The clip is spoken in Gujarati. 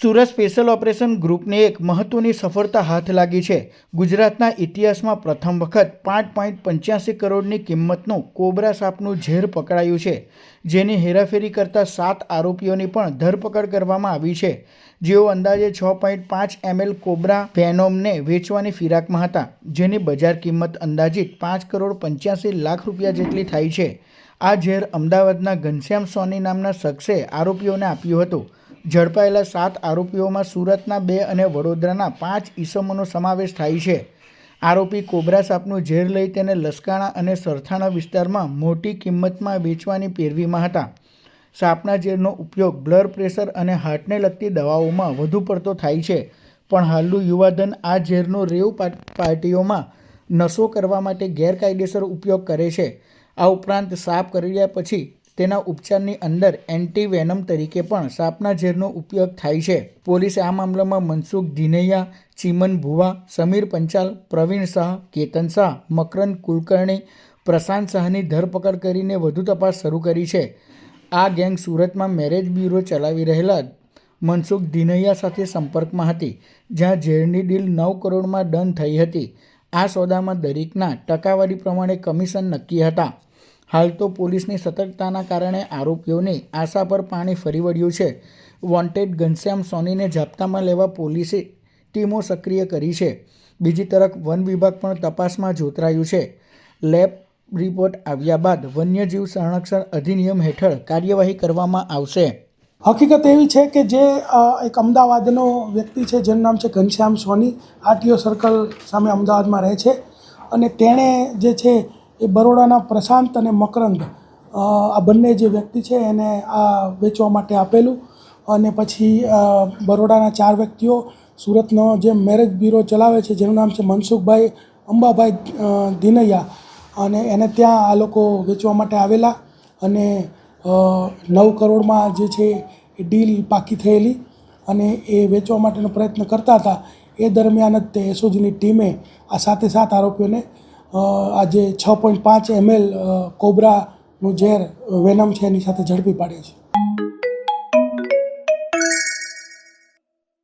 સુરત સ્પેશિયલ ઓપરેશન ગ્રુપને એક મહત્વની સફળતા હાથ લાગી છે. ગુજરાતના ઇતિહાસમાં પ્રથમ વખત પાંચ પોઈન્ટ પંચ્યાસી કરોડની કિંમતનું કોબરા સાપનું ઝેર પકડાયું છે, જેની હેરાફેરી કરતા સાત આરોપીઓની પણ ધરપકડ કરવામાં આવી છે. જેઓ અંદાજે છ પોઈન્ટ પાંચ એમએલ કોબરા ફેનોમને વેચવાની ફિરાકમાં હતા, જેની બજાર કિંમત અંદાજિત પાંચ કરોડ પંચ્યાસી લાખ રૂપિયા જેટલી થાય છે. આ ઝેર અમદાવાદના ઘનશ્યામ સોની નામના શખ્સે આરોપીઓને આપ્યું હતું. ઝડપાયેલા સાત આરોપીઓમાં સુરતના બે અને વડોદરાના પાંચ ઈસમોનો સમાવેશ થાય છે. આરોપી કોબરા સાપનું ઝેર લઈ તેને લસકાણા અને સરથાણા વિસ્તારમાં મોટી કિંમતમાં વેચવાની પેરવીમાં હતા. સાપના ઝેરનો ઉપયોગ બ્લડ પ્રેશર અને હાર્ટને લગતી દવાઓમાં વધુ પડતો થાય છે. પણ હાલનું યુવાધન આ ઝેરનો રેવ પાર્ટીઓમાં નશો કરવા માટે ગેરકાયદેસર ઉપયોગ કરે છે. આ ઉપરાંત સાપ કર્યા પછી તેના ઉપચારની અંદર એન્ટીવેનમ તરીકે પણ સાપના ઝેરનો ઉપયોગ થાય છે. પોલીસે આ મામલામાં મનસુખ ધીનૈયા, ચીમન ભુવા, સમીર પંચાલ, પ્રવીણ શાહ, કેતન શાહ, મકરંદ કુલકર્ણી, પ્રશાંત શાહની ધરપકડ કરીને વધુ તપાસ શરૂ કરી છે. આ ગેંગ સુરતમાં મેરેજ બ્યુરો ચલાવી રહેલા મનસુખ ધીનૈયા સાથે સંપર્કમાં હતી, જ્યાં ઝેરની ડીલ નવ કરોડમાં ડન થઈ હતી. આ સોદામાં દરેકના ટકાવારી પ્રમાણે કમિશન નક્કી હતા. હાલ તો પોલીસની સતર્કતાના કારણે આરોપીઓની આશા પર પાણી ફરી વળ્યું છે. વોન્ટેડ ઘનશ્યામ સોનીને જાપ્તામાં લેવા પોલીસે ટીમો સક્રિય કરી છે. બીજી તરફ વન વિભાગ પણ તપાસમાં જોતરાયું છે. લેબ રિપોર્ટ આવ્યા બાદ વન્યજીવ સંરક્ષણ અધિનિયમ હેઠળ કાર્યવાહી કરવામાં આવશે. હકીકત એવી છે કે જે એક અમદાવાદનો વ્યક્તિ છે, જેનું નામ છે ઘનશ્યામ સોની. આરટીઓ સર્કલ સામે અમદાવાદમાં રહે છે. અને તેણે જે છે એ બરોડાના પ્રશાંત અને મકરંદ આ બંને જે વ્યક્તિ છે એને આ વેચવા માટે આપેલું અને પછી બરોડાના ચાર વ્યક્તિઓ સુરતનો જે મેરેજ બ્યુરો ચલાવે છે, જેનું નામ છે મનસુખભાઈ અંબાભાઈ દિનૈયા અને એને ત્યાં આ લોકો વેચવા માટે આવેલા અને નવ કરોડમાં જે છે એ ડીલ પાકી થયેલી અને એ વેચવા માટેનો પ્રયત્ન કરતા હતા. એ દરમિયાન જ તે એસઓજીની ટીમે આ સાથે સાત આરોપીઓને અ, આ જે છ પોઈન્ટ પાંચ એમએલ કોબરાનું ઝેર વેનમ છે એની સાથે ઝડપી પાડ્યા છે.